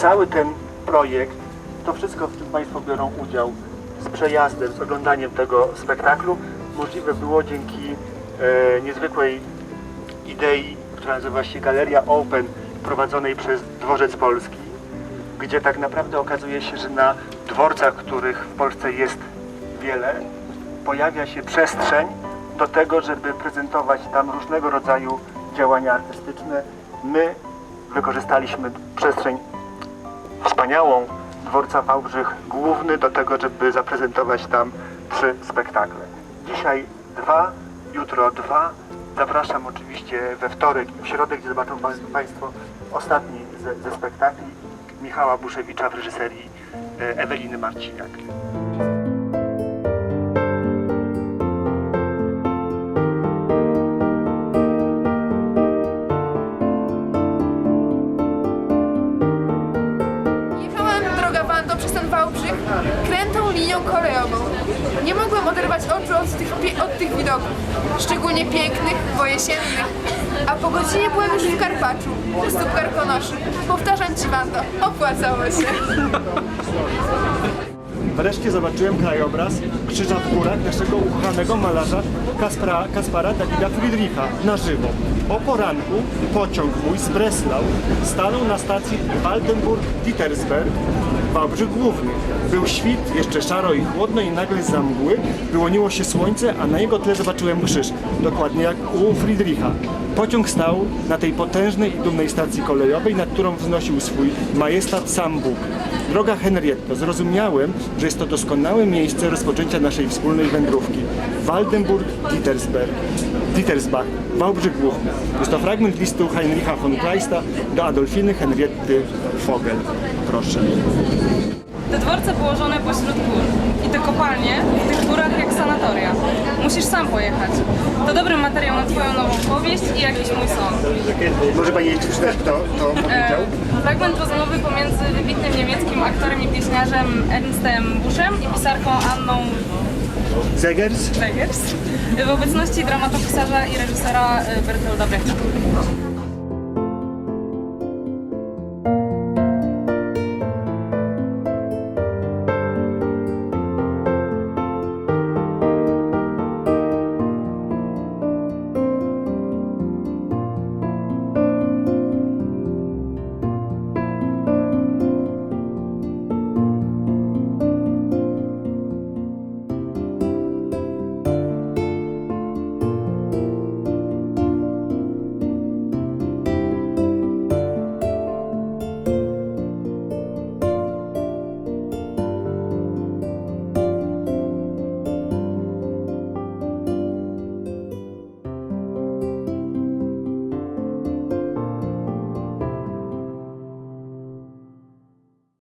cały ten projekt, to wszystko, w czym Państwo biorą udział z przejazdem, z oglądaniem tego spektaklu, możliwe było dzięki e, niezwykłej idei, która nazywa się Galeria Open, prowadzonej przez Dworzec Polski, gdzie tak naprawdę okazuje się, że na dworcach, których w Polsce jest wiele, pojawia się przestrzeń do tego, żeby prezentować tam różnego rodzaju działania artystyczne. My wykorzystaliśmy przestrzeń wspaniałą dworca Wałbrzych Główny do tego, żeby zaprezentować tam trzy spektakle. Dzisiaj dwa, jutro dwa. Zapraszam oczywiście we wtorek i w środę, gdzie zobaczą pa- Państwo ostatni ze, ze spektakli Michała Buszewicza w reżyserii e, Eweliny Marciniak. Krętą linią kolejową. Nie mogłam oderwać oczu od tych, od tych widoków, szczególnie pięknych, bo jesiennych. A po godzinie byłem już w Karpaczu, u stóp Karkonoszy. Powtarzam Ci Wando, opłacało się. Wreszcie zobaczyłem krajobraz Krzyża w górach naszego ukochanego malarza Kaspra, Kaspara Dawida Friedricha na żywo. O poranku pociąg mój z Breslau stanął na stacji Waldenburg-Dietersberg Wałbrzych Główny. Był świt, jeszcze szaro i chłodno i nagle za mgły wyłoniło się słońce, a na jego tle zobaczyłem krzyż, dokładnie jak u Friedricha. Pociąg stał na tej potężnej i dumnej stacji kolejowej, nad którą wznosił swój majestat sam Bóg. Droga Henrietto, zrozumiałem, że jest to doskonałe miejsce rozpoczęcia naszej wspólnej wędrówki. Waldenburg-Dietersberg. Dietersbach, Wałbrzych Główny. Jest to fragment listu Heinricha von Kleista do Adolfiny Henrietty Vogel. Proszę. Te dworce położone pośród gór i te kopalnie w tych górach jak sanatoria. Musisz sam pojechać. To dobry materiał na twoją nową powieść i jakiś mój sąd. Może Pani przeczytać, kto to powiedział? E, fragment rozmowy pomiędzy wybitnym niemieckim aktorem i pieśniarzem Ernstem Buszem i pisarką Anną Zegers? Wegers w obecności dramatopisarza i reżysera e, Bertolda Brechta.